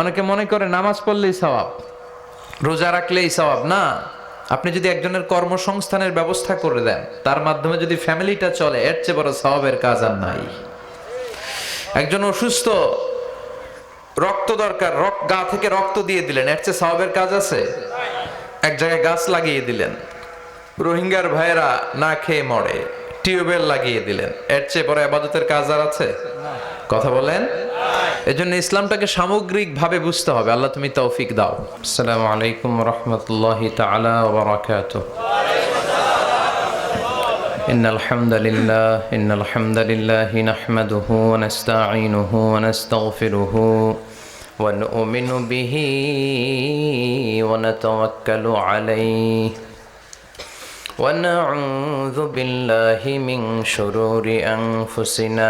অনেকে মনে করে নামাজ পড়লেই সওয়াব, রোজা রাখলেই সওয়াব, না? আপনি যদি একজনের কর্মসংস্থানের ব্যবস্থা করে দেন, তার মাধ্যমে যদি ফ্যামিলিটা চলে, এর চেয়ে বড় স্বভাবের কাজ আর নাই। একজন অসুস্থ, রক্ত দরকার রক্ত গা থেকে রক্ত দিয়ে দিলেন, এর চেয়ে স্বভাবের কাজ আছে? এক জায়গায় গাছ লাগিয়ে দিলেন, রোহিঙ্গার ভাইয়েরা না খেয়ে মরে, টিউবওয়েল লাগিয়ে দিলেন, এর চেয়ে বড় আবাদতের কাজ আর আছে? কথা বলেন। এজন্য ইসলামটাকে সামগ্রিক ভাবে বুঝতে হবে আল্লাহ তুমি তৌফিক দাও আসসালামু আলাইকুম রহমতুল্লাহ তাআলা ওয়া বারাকাতুহু إن الحمد لله إن الحمد لله نحمده ونستعينه ونستغفره ونؤمن به ونتوكل عليه ونعوذ بالله من شرور أنفسنا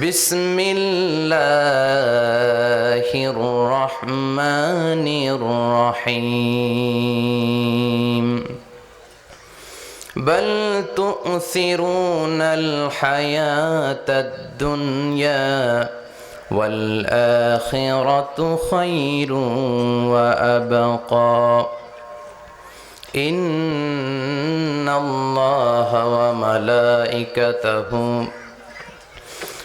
بسم الله الرحمن الرحيم بل تؤثرون الحياة الدنيا والآخرة خير وأبقى إن الله وملائكته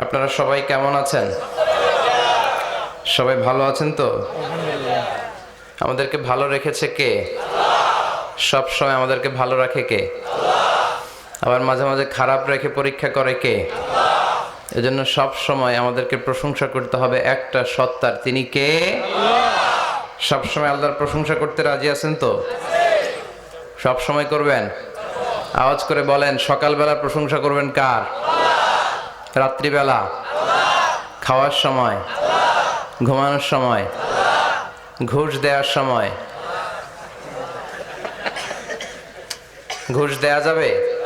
আপনারা সবাই কেমন আছেন? সবাই ভালো আছেন তো? আমাদেরকে ভালো রেখেছে কে? সব সময় আমাদেরকে ভালো রাখে কে? আবার মাঝে মাঝে খারাপ রেখে পরীক্ষা করে কে? এজন্য সব সময় আমাদেরকে প্রশংসা করতে হবে একটা সত্তার। তিনি কে? সব সময় আল্লাহর প্রশংসা করতে রাজি আছেন তো? সব সময় করবেন? আওয়াজ করে বলেন, সকালবেলা প্রশংসা করবেন কার? রাত্রিবেলা, খাওয়ার সময়, ঘুমানোর সময়, ঘুষ দেওয়ার সময়। ঘুষ দেয়া যাবে?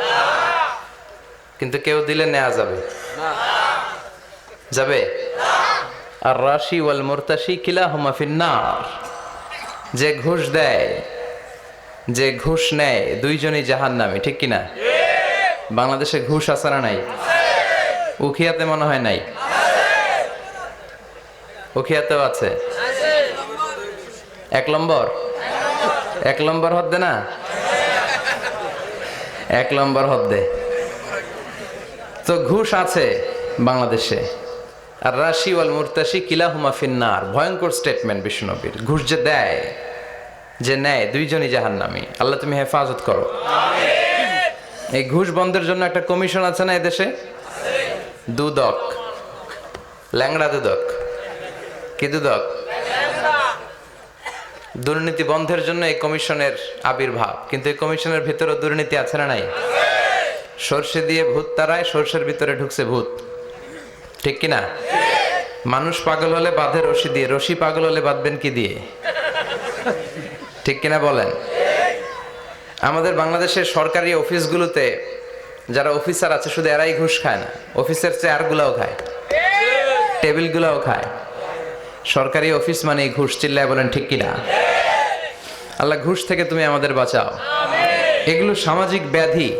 কিন্তু কেউ দিলে নেওয়া যাবে। যাবে? আর রাশি ওয়াল মুরতাশি কিলা হুমা ফিন্নার। যে ঘুষ দেয়, যে ঘুষ নেয়, দুইজনই জাহান নামে ঠিক কিনা? বাংলাদেশে ঘুষ না নাই? উখিয়াতে মনে হয় নাই? উখিয়াতেও আছে? এক নম্বর? এক নম্বর হদ্দে না? এক নম্বর হদ্দে। তো ঘুষ আছে বাংলাদেশে। আর রাশি ওয়াল মুরতাশি কিলাহুমা ফিন্নার। ভয়ঙ্কর স্টেটমেন্ট বিষ্ণুনবীর। ঘুষ যে দেয়, যে নেয়, দুইজনই জাহান্নামী। আল্লাহ তুমি হেফাজত করো। এই ঘুষ বন্ধের জন্য একটা কমিশন আছে না এদেশে? দুদক। ল্যাংড়া দুদক। কি দুদক? দুর্নীতি বন্ধের জন্য এই কমিশনের আবির্ভাব। কিন্তু এই কমিশনের ভিতরে দুর্নীতি আছে না নাই? সর্ষে দিয়ে ভূত তারায় সর্ষের ভিতরে ঢুকছে ভূত। ঠিক কি না মানুষ পাগল হলে বাঁধে রশি দিয়ে। রশি পাগল হলে বাঁধবেন কি দিয়ে? ঠিক কিনা বলেন? আমাদের বাংলাদেশের সরকারি অফিসগুলোতে যারা অফিসার আছে শুধু এরাই ঘুষ খায় না। অফিসের চেয়ারগুলাও খায়। টেবিলগুলাও খায়। সরকারি অফিস মানে ঘুষ চিল্লায় বলেন ঠিক কিনা? আল্লাহ ঘুষ থেকে তুমি আমাদের বাঁচাও। এগুলো সামাজিক ব্যাধি।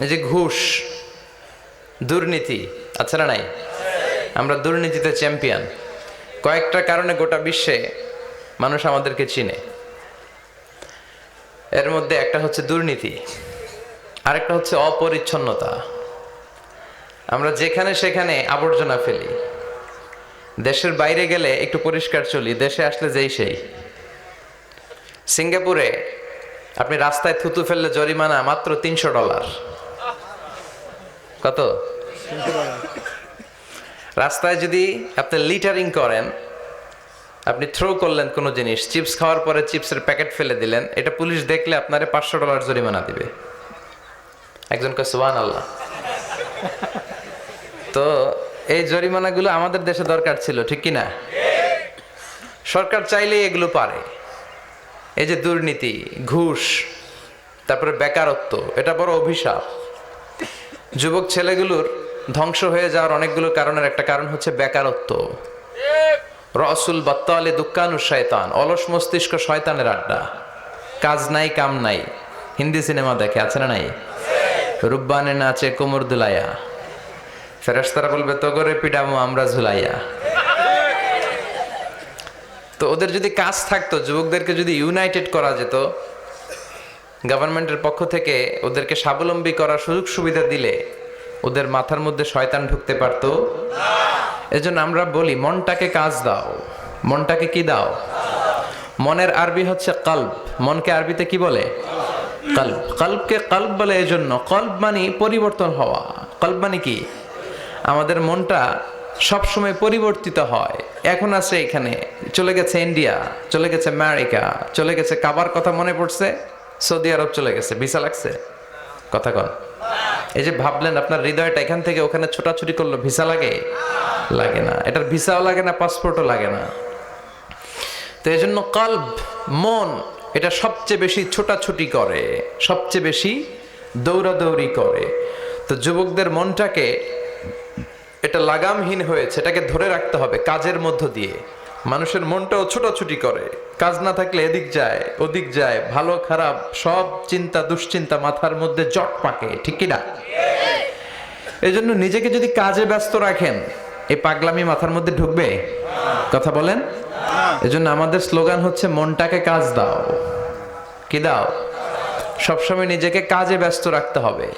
এই যে ঘুষ দুর্নীতি আচ্ছা না নাই? আমরা দুর্নীতিতে চ্যাম্পিয়ন। কয়েকটা কারণে গোটা বিশ্বে মানুষ আমাদেরকে চিনে। এর মধ্যে একটা হচ্ছে দুর্নীতি। আরেকটা হচ্ছে অপরিচ্ছন্নতা। আমরা যেখানে সেখানে আবর্জনা ফেলি। দেশের বাইরে গেলে একটু পরিষ্কার চলি, দেশে আসলে যেই সেই। সিঙ্গাপুরে আপনি রাস্তায় থুতু ফেললে জরিমানা মাত্র তিনশো ডলার। কত? রাস্তায় যদি আপনি লিটারিং করেন, আপনি থ্রো করলেন কোনো জিনিস, চিপস খাওয়ার পরে চিপসের প্যাকেট ফেলে দিলেন, এটা পুলিশ দেখলে আপনারে পাঁচশো ডলার জরিমানা দিবে। একজন কে সুবান আল্লাহ তো এই জরিমানাগুলো আমাদের দেশে দরকার ছিল, ঠিক কি না সরকার চাইলেই এগুলো পারে। এই যে দুর্নীতি, ঘুষ, তারপরে বেকারত্ব, এটা বড় অভিশাপ। যুবক ছেলেগুলোর ধ্বংস হয়ে যাওয়ার অনেকগুলো কারণের একটা কারণ হচ্ছে বেকারত্ব। রসুল বাত্তালে দুঃখানু শয়তান, অলস মস্তিষ্ক শয়তানের আড্ডা। কাজ নাই, কাম নাই। হিন্দি সিনেমা দেখে, আছে না নাই? রুব্বানে নাচে কোমর দুলাইয়া। ফেরেস্তারা বলবে তগরে পিডামো, আমরা ঝুলাইয়া। তো ওদের যদি কাজ থাকতো, যুবকদেরকে যদি ইউনাইটেড করা যেত, গভর্নমেন্টের পক্ষ থেকে ওদেরকে স্বাবলম্বী করার সুযোগ সুবিধা দিলে ওদের মাথার মধ্যে শয়তান ঢুকতে পারতো। এজন্য আমরা বলি, মনটাকে কাজ দাও। মনটাকে কি দাও? মনের আরবি হচ্ছে কাল্প মনকে আরবিতে কি বলে? কল্ব, কল্বকে কল্ব বলে এজন্য, কল্ব মানে পরিবর্তন হওয়া। কল্ব মানে কি? আমাদের মনটা সবসময় পরিবর্তিত হয়। এখন আছে এখানে, চলে গেছে ইন্ডিয়া, চলে গেছে আমেরিকা, চলে গেছে কাবার কথা মনে পড়ছে, সৌদি আরব চলে গেছে। ভিসা লাগছে? কথা কন। এই যে ভাবলেন আপনার হৃদয়টা এখান থেকে ওখানে ছোটাছুটি করল, ভিসা লাগে? লাগে না। এটার ভিসাও লাগে না পাসপোর্টও লাগে না। তো এই জন্য কল্ব, মন এটা সবচেয়ে বেশি ছোটাছুটি করে, সবচেয়ে বেশি দৌড়াদৌড়ি করে। তো যুবকদের মনটাকে এটা লাগামহীন হয়েছে, এটাকে ধরে রাখতে হবে কাজের মধ্য দিয়ে। মানুষের মনটাও ছোটাছুটি করে, কাজ না থাকলে এদিক যায়, ওদিক যায়, ভালো, খারাপ, সব চিন্তা, দুশ্চিন্তা মাথার মধ্যে জট পাকে, ঠিক কি না? এই জন্য নিজেকে যদি কাজে ব্যস্ত রাখেন, এই পাগলামি মাথার মধ্যে ঢুকবে? কথা বলেন? এজন্য আমাদের স্লোগান হচ্ছে, মনটাকে কাজ দাও। কি দাও? সবসময় নিজেকে কাজে ব্যস্ত রাখতে হবে।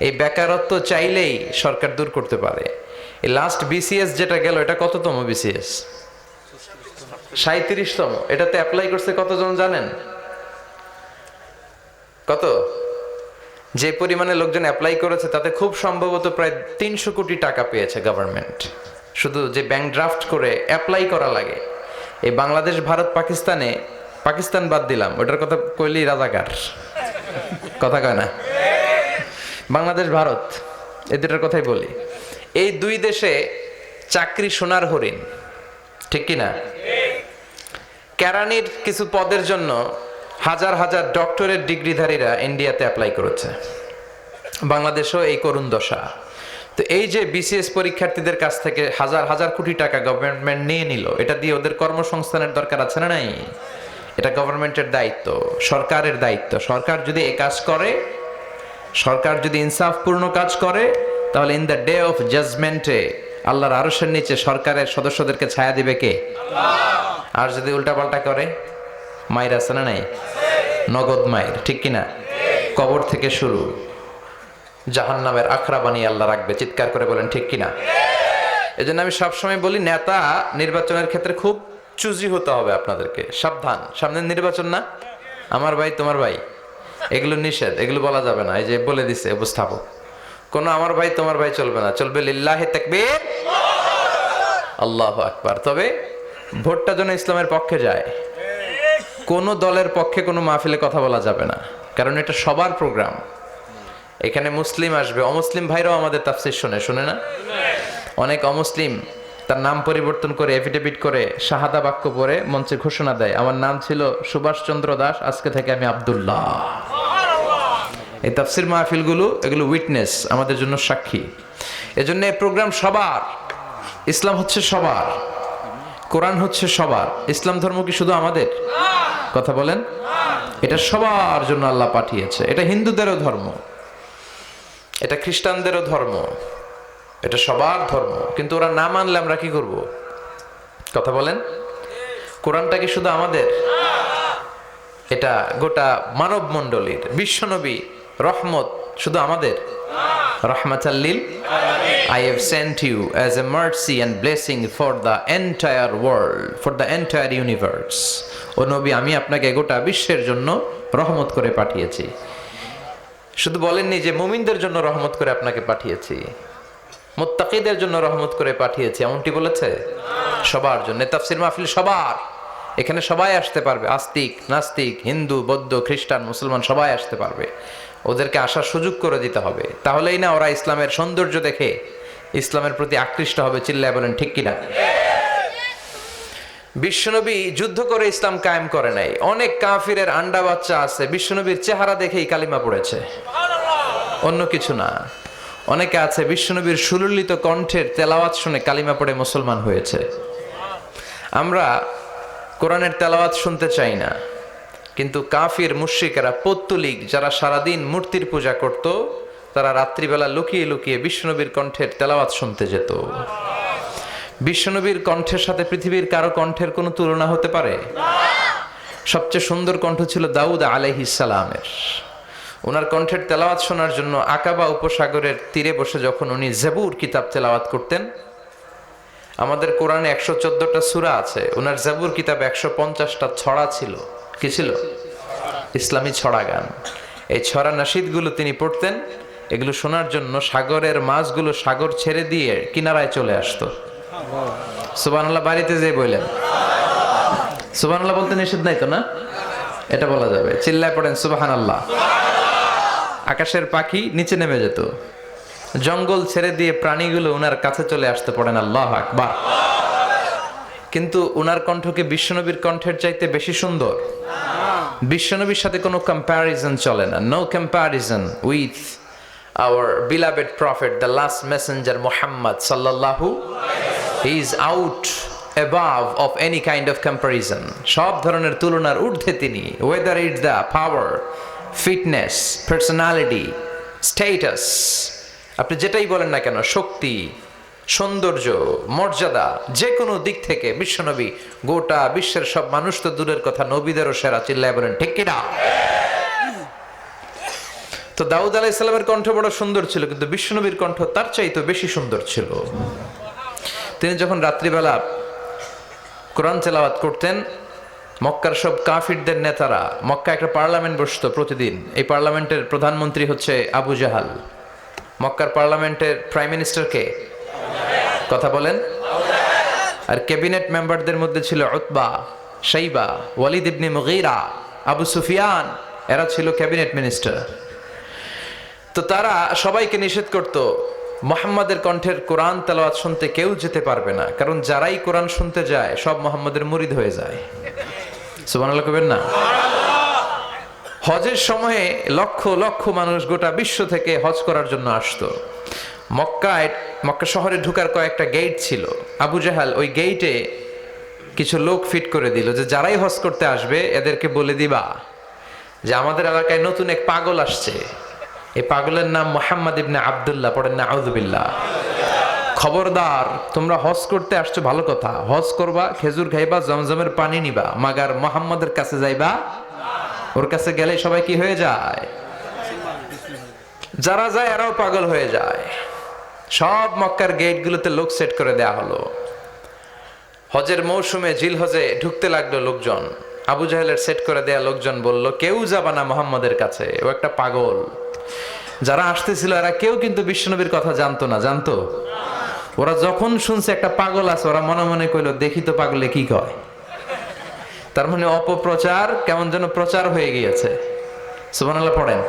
এই বেকারত্ব চাইলেই সরকার দূর করতে পারে। এই লাস্ট বিসিএস যেটা গেল, এটা কততম বিসিএস সাঁত্রিশতম এটাতে অ্যাপ্লাই করছে কতজন জানেন? কত? যে পরিমাণে লোকজন অ্যাপ্লাই করেছে, তাতে খুব সম্ভবত প্রায় তিনশো কোটি টাকা পেয়েছে গভর্নমেন্ট শুধু যে ব্যাংক ড্রাফট করে অ্যাপ্লাই করা লাগে। এই বাংলাদেশ, ভারত, পাকিস্তানে, পাকিস্তান বাদ দিলাম। ওটার কথা কইলেই রাজাকার। কথা কয় না? বাংলাদেশ, ভারত, এই দুটার কথাই বলি। এই দুই দেশে চাকরি সোনার হরিণ, ঠিক কি না কেরানির কিছু পদের জন্য হাজার হাজার ডক্টরেট ডিগ্রিধারীরা ইন্ডিয়াতে অ্যাপ্লাই করেছে। বাংলাদেশও এই করুণ দশা। তো এই যে বিসিএস পরীক্ষার্থীদের কাছ থেকে হাজার হাজার কোটি টাকা গভর্নমেন্ট নিয়ে নিল এটা দিয়ে ওদের কর্মসংস্থানের দরকার আছে না নাই? এটা গভর্নমেন্টের দায়িত্ব সরকারের দায়িত্ব। সরকার যদি এ কাজ করে সরকার যদি ইনসাফপূর্ণ কাজ করে তাহলে ইন দ্য ডে অফ জাজমেন্টে আল্লাহর আরশের নিচে সরকারের সদস্যদেরকে ছায়া দিবে কে? আর যদি উল্টাপাল্টা করে মায়ের আছে না নাই? নগদ মায়ের ঠিক কিনা? কবর থেকে শুরু। জাহান নামের আখড়া বানিয়ে আল্লাহ রাখবে। চিৎকার করে বলেন, ঠিক কিনা? এই জন্য আমি সবসময় বলি, নেতা নির্বাচনের ক্ষেত্রে খুব চুজি হতে হবে আপনাদেরকে। সাবধান। সামনের নির্বাচন না? আমার ভাই, তোমার ভাই। এগুলো নিষেধ, এগুলো বলা যাবে না। এই যে বলে দিছে উপস্থাপক। কোনো আমার ভাই, তোমার ভাই চলবে না। চলবে লিল্লাহে তাকবীর। আল্লাহ আকবার। তবে ভোটটা যেন ইসলামের পক্ষে যায়। কোন দলের পক্ষে কোনো মাহফিলে কথা বলা যাবে না। কারণ এটা সবার প্রোগ্রাম। এখানে মুসলিম আসবে। অমুসলিম ভাইরাও আমাদের তাফসির শোনে, শুনে না? অনেক অমুসলিম তার নাম পরিবর্তন করে এফিডেভিট করে, শাহাদা বাক্য পরে মঞ্চে ঘোষণা দেয়। আমার নাম ছিল সুভাষচন্দ্র দাস, আজকে থেকে আমি আব্দুল্লাহ। এই তাফসির মাহফিলগুলো, এগুলো উইটনেস আমাদের জন্য সাক্ষী। এজন্য এই প্রোগ্রাম সবার, ইসলাম হচ্ছে সবার, কোরআন হচ্ছে সবার। ইসলাম ধর্ম কি শুধু আমাদের? কথা বলেন। এটা সবার জন্য আল্লাহ পাঠিয়েছে। এটা হিন্দুদেরও ধর্ম। এটা খ্রিস্টানদেরও ধর্ম। এটা সবার ধর্ম। কিন্তু ওরা না মানলে আমরা কি করব? কথা বলেন। কোরআনটা কি শুধু আমাদের? এটা গোটা মানব মণ্ডলীর বিশ্বনবী রহমত শুধু আমাদের? রহমাতাল্লিল I have sent you as a mercy and blessing for the entire world for the entire universe ও নবী আমি আপনাকে গোটা বিশ্বের জন্য রহমত করে পাঠিয়েছি। শুধু বলেননি যে মুমিনদের জন্য রহমত করে আপনাকে পাঠিয়েছি। মোত্তাকিদের জন্য রহমত করে পাঠিয়েছি। এমনটি বলেছে? সবার জন্য। তাফসির মাহফিল সবার। এখানে সবাই আসতে পারবে। আস্তিক, নাস্তিক, হিন্দু, বৌদ্ধ, খ্রিস্টান, মুসলমান সবাই আসতে পারবে। ওদেরকে আসার সুযোগ করে দিতে হবে। তাহলেই না ওরা ইসলামের সৌন্দর্য দেখে ইসলামের প্রতি আকৃষ্ট হবে। চিল্লায় বলেন, ঠিক কিনা? বিশ্বনবী যুদ্ধ করে ইসলাম কায়েম করে নাই। অনেক কাফিরের আন্ডা বাচ্চা আছে, বিশ্বনবীর চেহারা দেখেই কালিমা পড়েছে। অন্য কিছু না। অনেকে আছে, বিশ্বনবীর সুললিত কণ্ঠের তেলাওয়াত শুনে কালিমা পড়ে মুসলমান হয়েছে। আমরা কোরআনের তেলাওয়াত শুনতে চাই না, কিন্তু কাফির, মুশ্রিকেরা, পত্তলিক যারা সারাদিন মূর্তির পূজা করত, তারা রাত্রিবেলা লুকিয়ে লুকিয়ে বিশ্বনবীর কণ্ঠের তেলাওয়াত শুনতে যেত। বিশ্বনবীর কণ্ঠের সাথে পৃথিবীর কারও কণ্ঠের কোনো তুলনা হতে পারে? সবচেয়ে সুন্দর কণ্ঠ ছিল দাউদ আলাইহিসালামের ওনার কণ্ঠের তেলাওয়াত শোনার জন্য আকাবা উপসাগরের তীরে বসে যখন উনি জেবুর কিতাব তেলাওয়াত করতেন, আমাদের কোরআনে একশো চোদ্দটা সুরা আছে। ওনার জাবুর কিতাব একশো পঞ্চাশটা ছড়া ছিল। কি ছিল? ইসলামী ছড়া গান এই ছড়া নাসিদগুলো তিনি পড়তেন। এগুলো শোনার জন্য সাগরের মাছগুলো সাগর ছেড়ে দিয়ে কিনারায় চলে আসতো। সুবানাল্লাহ বাড়িতে যেয়ে বললেন সুবানাল্লাহ বলতে নিষেধ নাই তো না? এটা বলা যাবে। চিল্লায় পড়েন সুবাহান আল্লাহ আকাশের পাখি নিচে নেমে যেত। জঙ্গল ছেড়ে দিয়ে প্রাণীগুলো ওনার কাছে চলে আসতে পড়েন, আল্লাহ আকবার। কিন্তু ওনার কণ্ঠকে বিশ্বনবীর কণ্ঠের চাইতে বেশি সুন্দর। বিশ্বনবীর সাথে কোনো কম্প্যারিজন চলে না। No comparison with our beloved prophet the last messenger Muhammad সাল্লাল্লাহু he is out above of any kind of comparison সব ধরনের তুলনার ঊর্ধ্বে তিনি। Whether it the power fitness personality status আপনি যেটাই বলেন না কেন, শক্তি, সৌন্দর্য, মর্যাদা যে কোনো দিক থেকে বিশ্বনবী গোটা বিশ্বের সব মানুষ তো দূরের কথা, নবীদেরও সেরা, চিল্লায় বলেন, ঠিক কিনা? তো দাউদ আলাহ কণ্ঠ বড় সুন্দর ছিল, কিন্তু বিশ্বনবীর কণ্ঠ তার চাইতে বেশি সুন্দর ছিল। তিনি যখন রাত্রিবেলা কোরআন তেলাওয়াত করতেন, মক্কার সব কাফিরদের নেতারা, মক্কা একটা পার্লামেন্ট বসতো প্রতিদিন। এই পার্লামেন্টের প্রধানমন্ত্রী হচ্ছে আবু জাহাল। মক্কার পার্লামেন্টের প্রাইম মিনিস্টার কে? কথা বলেন। আর ক্যাবিনেট মেম্বারদের মধ্যে ছিল Utba, Shaiba, Walid ibn Mughira, Abu Sufyan, এরা ছিল ক্যাবিনেট মিনিস্টার। তো তারা সবাইকে নিষেধ করত মোহাম্মদের কণ্ঠের কোরআন তালাওয়াত শুনতে কেউ যেতে পারবে না। কারণ যারাই কোরআন শুনতে যায়, সব মোহাম্মদের মুরিদ হয়ে যায়। সুবহানাল্লাহ কবেন না? হজের সময়ে লক্ষ লক্ষ মানুষ গোটা বিশ্ব থেকে হজ করার জন্য আসতো। মক্কায়, মক্কা শহরে ঢুকার কয়েকটা গেট ছিল। আবু জাহাল ওই গেইটে কিছু লোক ফিট করে দিল যে, যারাই হজ করতে আসবে, এদেরকে বলে দিবা যে, আমাদের এলাকায় নতুন এক পাগল আসছে। এই পাগলের নাম মোহাম্মদ ইবনে আবদুল্লাহ, পড়েন না আউদুবিল্লাহ খবরদার, তোমরা হজ করতে আসছো, ভালো কথা। হজ করবা, খেজুর খাইবা, জমজমের পানি নিবা, মাগার মোহাম্মদের কাছে যাইবা, ওর কাছে গেলে সবাই কি হয়ে যায়? যারা যায়, এরাও পাগল হয়ে যায়। সব মক্কার গেটগুলোতে লোক সেট করে দেয়া হলো। হজের মৌসুমে জিল হজে ঢুকতে লাগল লোকজন। আবু জাহেলের সেট করে দেয়া লোকজন বলল, কেউ যাবা না মোহাম্মদের কাছে, ও একটা পাগল। যারা আসতেছিল, এরা কেউ কিন্তু বিশ্বনবীর কথা জানতো না, জানতো? ওরা যখন শুনছে একটা পাগল আছে, ওরা মনে মনে কইলো, দেখি তো পাগলে কি কয়? তার মানে অপপ্রচার কেমন যেন প্রচার হয়ে গিয়েছে। সুবহানাল্লাহ, পড়েন।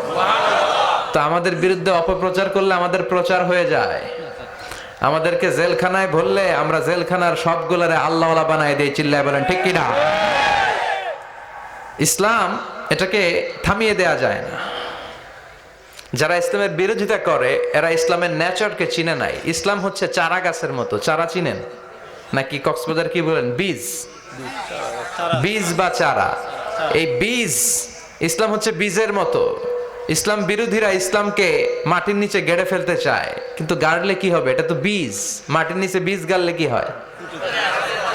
তো আমাদের বিরুদ্ধে অপপ্রচার করলে আমাদের প্রচার হয়ে যায়। আমাদেরকে জেলখানায় ভরলে আমরা জেলখানার সবগুলারে আল্লাহ বানায় দিই, চিল্লায় বলেন, ঠিক কিনা? ইসলাম এটাকে থামিয়ে দেয়া যায় না। যারা ইসলামের বিরোধিতা করে, এরা ইসলামের ন্যাচারকে চিনে নাই। ইসলাম হচ্ছে চারা গাছের মতো। চারা চিনেন? নাকি কক্সবাজার কি বলেন? বীজ। বীজ বা চারা। এই বীজ, ইসলাম হচ্ছে বীজের মতো। ইসলাম বিরোধীরা ইসলামকে মাটির নিচে গেড়ে ফেলতে চায়। কিন্তু গাড়লে কি হবে? এটা তো বীজ। মাটির নিচে বীজ গাড়লে কি হয়?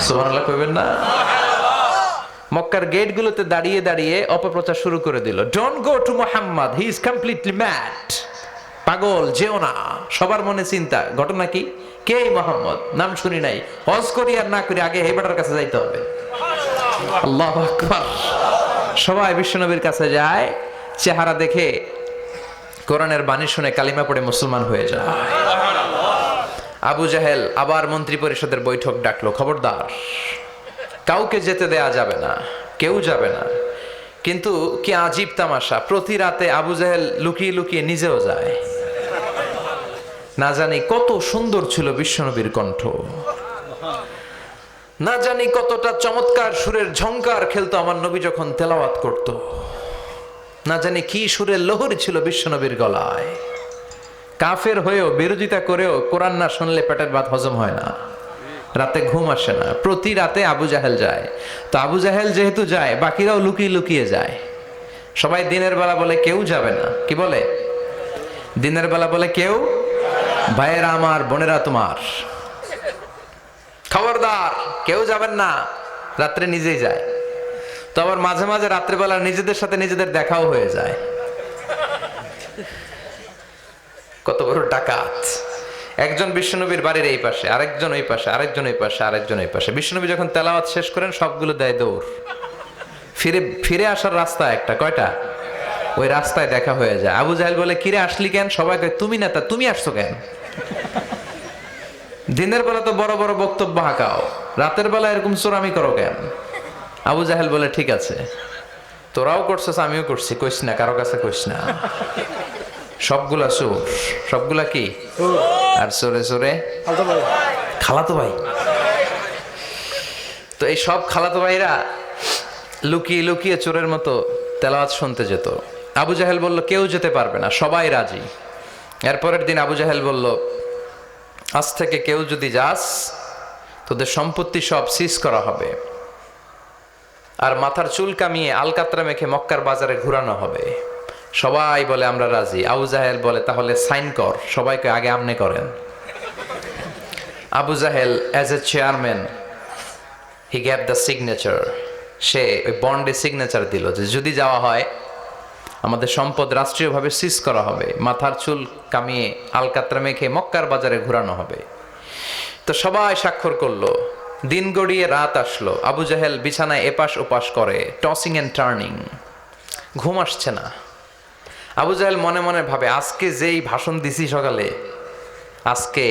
সুবহানাল্লাহ কইবেন না? মক্কার গেটগুলোতে দাঁড়িয়ে দাঁড়িয়ে অপপ্রচার শুরু করে দিল। Don't go to Muhammad he is completely mad পাগল, যেও না। সবার মনে চিন্তা, ঘটনা কি? কে মোহাম্মদ? নাম শুনি নাই। হজ করি আর না করি আগে হেবাটার কাছে যাইতে হবে। আল্লাহ আকবার। সবাই বিশ্বনবীর কাছে যায়, চেহারা দেখে কোরআনের বাণী শুনে কালিমা পড়ে মুসলমান হয়ে যায়। আবু জাহেল আবার মন্ত্রী পরিষদের বৈঠক ডাকলো, খবরদার। কাউকে যেতে দেয়া যাবে না, কেউ যাবে না। কিন্তু কি আজীব তামাশা, প্রতি রাতে আবু জাহেল লুকিয়ে লুকিয়ে নিজেও যায়। না জানি কত সুন্দর ছিল বিশ্বনবীর কণ্ঠ। না জানি কতটা চমৎকার সুরের ঝংকার খেলতো আমার নবী যখন তেলাওয়াত করত। না জানি কি সুরের লহরি ছিল বিশ্বনবীর গলায়। কাফের হয়েও বিরোধিতা করেও কোরআন না শুনলে পেটের ভাত হজম হয় না। রাতে ঘুম আসে না। প্রতি রাতে আবু জাহেল যায়। তো আবু জাহেল যেহেতু যায়, বাকিরাও লুকিয়ে লুকিয়ে যায়। সবাই দিনের বেলা বলে, কেউ যাবে না। কি বলে? দিনের বেলা বলে, কেউ? ভাইয়েরা আমার, বোনেরা তোমার। খবরদার, কেউ যাবেন না। রাত্রে নিজেই যায়। তো আবার মাঝে মাঝে রাত্রেবেলা নিজেদের সাথে নিজেদের দেখাও হয়ে যায়। কত বড় ডাকাত। একজন বিশ্বনবীর বাড়ির এই পাশে, আরেকজন ওই পাশে, আরেকজন ওই পাশে, আরেকজন ওই পাশে। বিশ্বনবী যখন তেলাওয়াত শেষ করেন, সবগুলো দেয় দৌড়। ফিরে ফিরে আসার রাস্তা একটা, কয়টা? ওই রাস্তায় দেখা হয়ে যায়। আবু জাহেল বলে, কিরে, আসলি কেন? সবাই কয়, তুমি নেতা, তুমি আসছো কেন? দিনের বেলা তো বড় বড় বক্তব্য হাঁকাও। রাতের বেলা এরকম চোরামি করো কেন? আবু জাহেল বলে, ঠিক আছে। তোরাও করছিস, আমিও করছি। কইস না, কারও কাছে কইস না। সবগুলা চোর সবগুলা কি? আর চোরে চোরে খালাতো ভাই। তো এই সব খালাতো ভাইরা লুকিয়ে লুকিয়ে চোরের মতো তেলাওয়াত শুনতে যেত। আবু জাহেল বলল কেউ যেতে পারবে না সবাই রাজি। এরপরের দিন আবু জাহেল বলল আজ থেকে কেউ যদি যাস তোদের সম্পত্তি সব সিজ করা হবে। আর মাথার চুল কামিয়ে আলকাতরা মেখে মক্কার বাজারে ঘুরানো হবে। সবাই বলে, আমরা রাজি। আবু জাহেল বলে, তাহলে সাইন কর, সবাইকে আগে আমনে করেন। Abu Jahl as a chairman he gave the signature সে ওই বন্ডে সিগনেচার দিল যে, যদি যাওয়া হয়, আমাদের সম্পদ রাষ্ট্রীয়ভাবে সিজ করা হবে। মাথার চুল কামিয়ে আলকাত্রা মেখে মক্কার বাজারে ঘোরানো হবে। তো সবাই স্বাক্ষর করল। দিন গড়িয়ে রাত আসলো। আবু জাহেল বিছানায় এপাশ ওপাশ করে টসিং অ্যান্ড টার্নিং ঘুম আসছে না। আবু জাহেল মনে মনে ভাবে, আজকে যেই ভাষণ দিছি সকালে, আজকে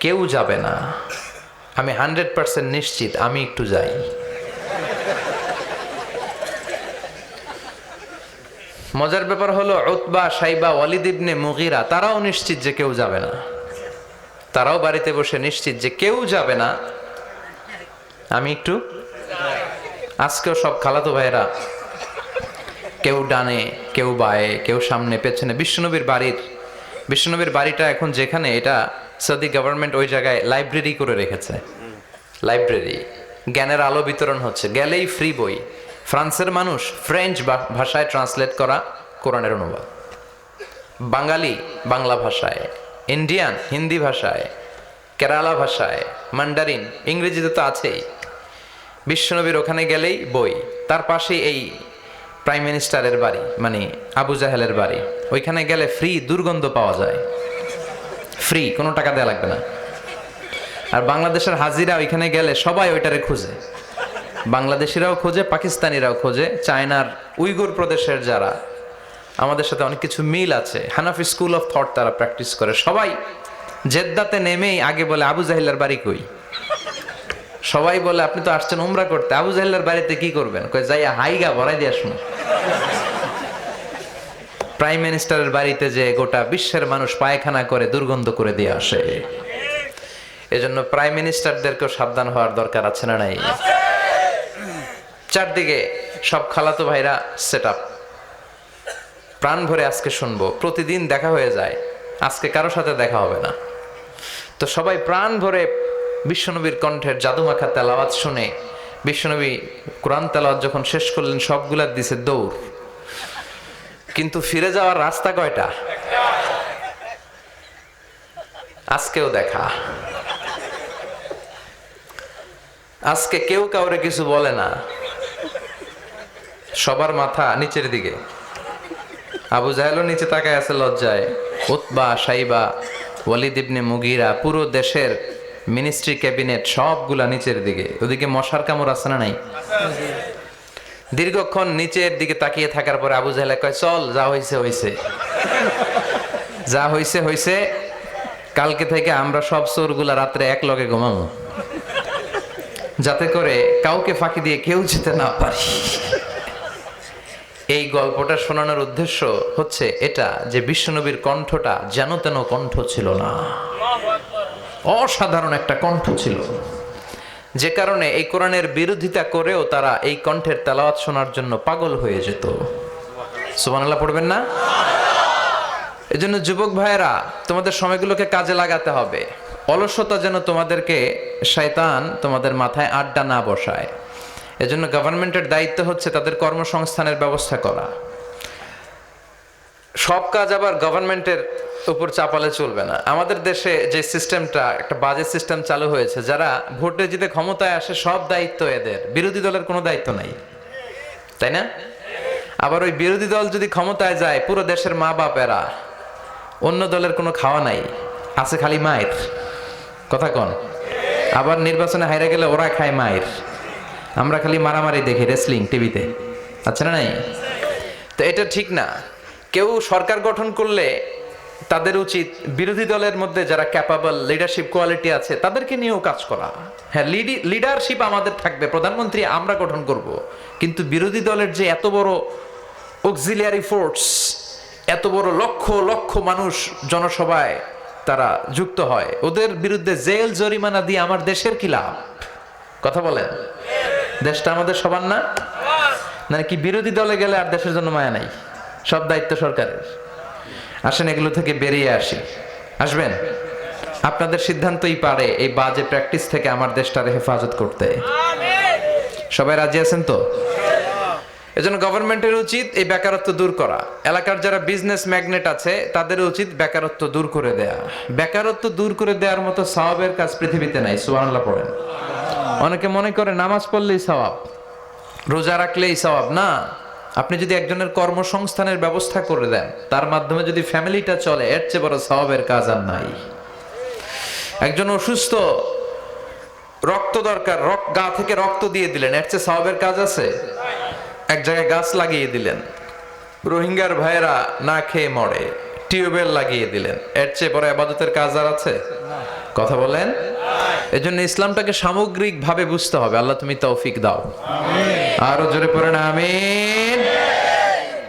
কেউ যাবে না। আমি হান্ড্রেড পার্সেন্ট নিশ্চিত, আমি একটু যাই। মজার ব্যাপার হলো, উতবা, সাইবা, ওয়ালিদ ইবনে মুগিরা, তারাও নিশ্চিত যে কেউ যাবে না। তারাও বাড়িতে বসে নিশ্চিত যে কেউ যাবে না। আমি একটু? আজকেও সব খালাতো ভাইয়েরা কেউ ডানে, কেউ বায়ে, কেউ সামনে, পেছনে। বিশ্বনবীর বাড়ির, বিশ্বনবীর বাড়িটা এখন যেখানে, এটা সৌদি গভর্নমেন্ট ওই জায়গায় লাইব্রেরি করে রেখেছে। লাইব্রেরি জ্ঞানের আলো বিতরণ হচ্ছে। গেলেই ফ্রি বই। ফ্রান্সের মানুষ ফ্রেঞ্চ ভাষায় ট্রান্সলেট করা কোরআনের অনুবাদ। বাঙালি বাংলা ভাষায় ইন্ডিয়ান হিন্দি ভাষায়, কেরালা ভাষায় মান্ডারিন ইংরেজিতে তো আছেই। বিশ্বনবীর ওখানে গেলেই বই। তার পাশে এই প্রাইম মিনিস্টারের বাড়ি মানে আবু জাহেলের বাড়ি। ওইখানে গেলে ফ্রি দুর্গন্ধ পাওয়া যায়। ফ্রি কোনো টাকা দেওয়া লাগবে না। আর বাংলাদেশের হাজিরা ওইখানে গেলে সবাই ওইটারে খুঁজে। বাংলাদেশিরাও খোঁজে, পাকিস্তানিরাও খোঁজে, চায়নার উইগুর প্রদেশের যারা। আমাদের সাথে অনেক কিছু মিল আছে। হানাফি স্কুল অফ থট তারা প্র্যাকটিস করে। সবাই জেদ্দাতে নেমেই আগে বলে, আবু জাহিল্লার বাড়ি কই? সবাই বলে, আপনি তো আসছেন উমরা করতে। আবু জাহিল্লার বাড়িতে কি করবেন? কই যাইয়া হাইগা ভরাই দিয়ে আসুন। প্রাইম মিনিস্টারের বাড়িতে যে গোটা বিশ্বের মানুষ পায়খানা করে, দুর্গন্ধ করে দিয়ে আসে। এজন্য প্রাইম মিনিস্টারদেরকেও সাবধান হওয়ার দরকার আছে না নাই? চারদিকে সব খালাতো ভাইরা সেট আপ প্রাণ ভরে আজকে শুনব, প্রতিদিন দেখা হয়ে যায়। আজকে কারও সাথে দেখা হবে না। তো সবাই প্রাণ ভরে বিশ্বনবীর কণ্ঠের জাদুমাখা তেলাওয়াত শুনে বিশ্বনবী কোরআন তেলাওয়াত যখন শেষ করলেন, সবগুলা দিছে দৌড়। কিন্তু ফিরে যাওয়ার রাস্তা কয়টা? আজকেও দেখা। আজকে কেউ কাউরে কিছু বলে না। সবার মাথা নিচের দিকে। আবু জাহেলও নিচে তাকায় আছে লজ্জায়। উতবা, সাইবা, ওয়ালিদ ইবনে মুগিরা, পুরো দেশের মিনিস্ট্রি ক্যাবিনেট সবগুলা নিচের দিকে। ওদিকে মশার কামড় আছে না নাই? দীর্ঘক্ষণ নিচের দিকে তাকিয়ে থাকার পরে আবু জাহেল কয়, চল, যা হইছে হইছে। যা হইছে হইছে। কালকে থেকে আমরা সব চোরগুলা রাত্রে এক লগে ঘুমাবো যাতে করে কাউকে ফাঁকি দিয়ে কেউ যেতে না পারি। এই গল্পটা শোনানোর উদ্দেশ্য হচ্ছে এটা, যে বিশ্বনবীর কণ্ঠটা যেন তেন কণ্ঠ ছিল না। অসাধারণ একটা কণ্ঠ ছিল। যে কারণে এই কোরআনের বিরোধিতা করেও তারা এই কণ্ঠের তেলাওয়াত শোনার জন্য পাগল হয়ে যেত। সুবহানাল্লাহ, পড়বেন না? এজন্য যুবক ভাইয়েরা, তোমাদের সময়গুলোকে কাজে লাগাতে হবে। অলসতা যেন তোমাদেরকে শয়তান তোমাদের মাথায় আড্ডা না বসায়। এজন্য গভর্নমেন্টের দায়িত্ব হচ্ছে তাদের কর্মসংস্থানের ব্যবস্থা করা। সব কাজ আবার গভর্নমেন্টের উপর চাপালে চলবে না। আমাদের দেশে যে সিস্টেমটা, একটা বাজে সিস্টেম চালু হয়েছে, যারা ভোটে জিতে ক্ষমতায় আসে, সব দায়িত্ব এদের। বিরোধী দলের কোনো দায়িত্ব নাই। তাই না? আবার ওই বিরোধী দল যদি ক্ষমতায় যায়, পুরো দেশের মা বাপেরা, অন্য দলের কোনো খাওয়া নাই। আছে খালি মায়ের। কথা কন। আবার নির্বাচনে হাইরা গেলে ওরা খায় মায়ের। আমরা খালি মারামারি দেখি রেসলিং টিভিতে আচ্ছা না নাই? তো এটা ঠিক না। কেউ সরকার গঠন করলে তাদের উচিত বিরোধী দলের মধ্যে যারা ক্যাপাবল লিডারশিপ কোয়ালিটি আছে, তাদেরকে নিয়েও কাজ করা। হ্যাঁ লিডারশিপ আমাদের থাকবে। প্রধানমন্ত্রী আমরা গঠন করব। কিন্তু বিরোধী দলের যে এত বড় অক্সিলিয়ারি ফোর্স এত বড় লক্ষ লক্ষ মানুষ জনসভায় তারা যুক্ত হয়, ওদের বিরুদ্ধে জেল জরিমানা দিয়ে আমার দেশের কি লাভ? কথা বলেন। দেশটা আমাদের সবার না? মানে কি বিরোধী দলে গেলে আর দেশের জন্য মায়া নাই? সব দায়িত্ব সরকারের। আসেন এগুলো থেকে বেরিয়ে আসি। আসবেন? আপনাদের সিদ্ধান্তই পারে এই বাজে প্র্যাকটিস থেকে আমার দেশটারে হেফাজত করতে। সবাই রাজি আছেন তো? এজন্য গভর্নমেন্টের উচিত এই বেকারত্ব দূর করা। এলাকার যারা বিজনেস ম্যাগনেট আছে তাদের উচিত বেকারত্ব দূর করে দেয়া। বেকারত্ব দূর করে দেওয়ার মতো সওয়াবের কাজ পৃথিবীতে নাই সুবহানাল্লাহ পড়েন। অনেকে মনে করে নামাজ পড়লেই সওয়াব রোজা রাখলেই সওয়াব না। আপনি যদি একজনের কর্মসংস্থানের ব্যবস্থা করে দেন, তার মাধ্যমে যদি ফ্যামিলিটা চলে, এর চেয়ে বড় স্বভাবের কাজ আর নাই। একজন অসুস্থ, রক্ত দরকার, রক্ত, গা থেকে রক্ত দিয়ে দিলেন, এর চেয়ে স্বভাবের কাজ আছে? এক জায়গায় গাছ লাগিয়ে দিলেন। রোহিঙ্গার ভাইয়েরা না খেয়ে মরে। টিউবওয়েল লাগিয়ে দিলেন। এর চেয়ে বড় আবাদতের কাজ আর আছে? কথা বলেন। এই জন্য ইসলামটাকে সামগ্রিক ভাবে বুঝতে হবে। আল্লাহ তুমি তৌফিক দাও। আরও জোরে পড়ে না, আমিন।